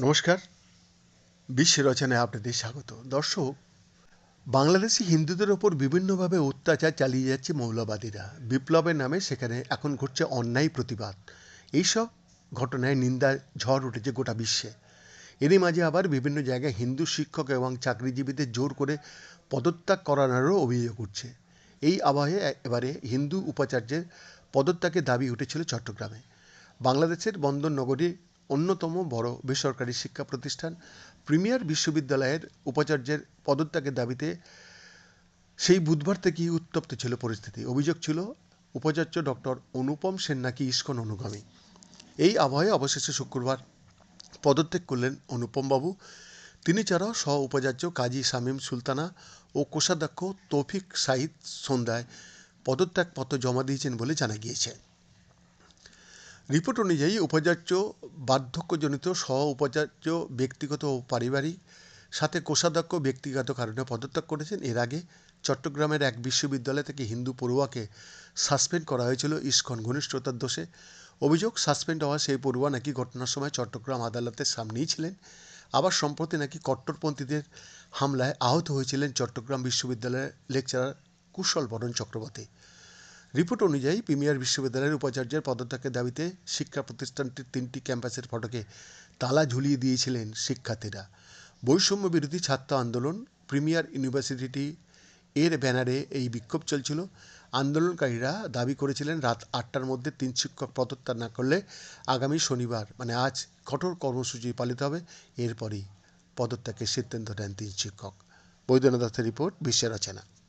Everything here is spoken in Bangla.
নমস্কার। বিশ্ব রচনায় আপনাদের স্বাগত। দর্শক, বাংলাদেশি হিন্দুদের ওপর বিভিন্নভাবে অত্যাচার চালিয়ে যাচ্ছে মৌলবাদীরা। বিপ্লবের নামে সেখানে এখন ঘটছে অন্যায় প্রতিবাদ। এইসব ঘটনায় নিন্দা, ঝড় উঠেছে গোটা বিশ্বে। এরই মাঝে আবার বিভিন্ন জায়গায় হিন্দু শিক্ষক এবং চাকরিজীবীদের জোর করে পদত্যাগ করানোরও অভিযোগ উঠছে। এই আবহে এবারে হিন্দু উপাচার্যের পদত্যাগের দাবি উঠেছিল চট্টগ্রামে। বাংলাদেশের বন্দর নগরীর অন্যতম বড় বেসরকারি শিক্ষা প্রতিষ্ঠান। প্রিমিয়ার বিশ্ববিদ্যালয়ের উপাচার্যের পদত্যাগের দাবিতে সেই বুধবার থেকেই উত্তপ্ত ছিল পরিস্থিতি। অভিযোগ ছিল, উপাচার্য ডক্টর অনুপম সেন নাকি ইস্কন অনুগামী। এই আবহে অবশেষে শুক্রবার পদত্যাগ করলেন অনুপমবাবু। তিনি ছাড়াও সহ উপাচার্য কাজী শামীম সুলতানা ও কোষাধ্যক্ষ তৌফিক সাইদ সন্ধ্যায় পদত্যাগপত্র জমা দিয়েছেন বলে জানা গিয়েছে। রিপোর্ট অনুযায়ী উপাচার্য বার্ধক্যজনিত সহ উপাচার্য ব্যক্তিগত ও পারিবারিক সাথে কোষাধ্যক্ষ ব্যক্তিগত কারণে পদত্যাগ করেছেন। এর আগে চট্টগ্রামের এক বিশ্ববিদ্যালয় থেকে হিন্দু পড়ুয়াকে সাসপেন্ড করা হয়েছিল ইস্কন ঘনিষ্ঠতার দোষে। অভিযোগ, সাসপেন্ড হওয়া সেই পড়ুয়া নাকি ঘটনার সময় চট্টগ্রাম আদালতের সামনেই ছিলেন। আবার সম্প্রতি নাকি কট্টরপন্থীদের হামলায় আহত হয়েছিলেন চট্টগ্রাম বিশ্ববিদ্যালয়ের লেকচারার কুশল বরণ চক্রবর্তী। রিপোর্ট অনুযায়ী প্রিমিয়ার বিশ্ববিদ্যালয়ের উপাচার্যের পদত্যাগের দাবিতে শিক্ষা প্রতিষ্ঠানটির তিনটি ক্যাম্পাসের ফটকে তালা ঝুলিয়ে দিয়েছিলেন শিক্ষার্থীরা। বৈষম্য বিরোধী ছাত্র আন্দোলন, প্রিমিয়ার ইউনিভার্সিটি এর ব্যানারে এই বিক্ষোভ চলছিল। আন্দোলনকারীরা দাবি করেছিলেন, রাত আটটার মধ্যে তিন শিক্ষক পদত্যাগ না করলে আগামী শনিবার মানে আজ, কঠোর কর্মসূচি পালিত হবে। এরপরই পদত্যাগের সিদ্ধান্ত নেন তিন শিক্ষক। বৈদ্যনাথ দত্তের রিপোর্ট, বিশ্বের রচনা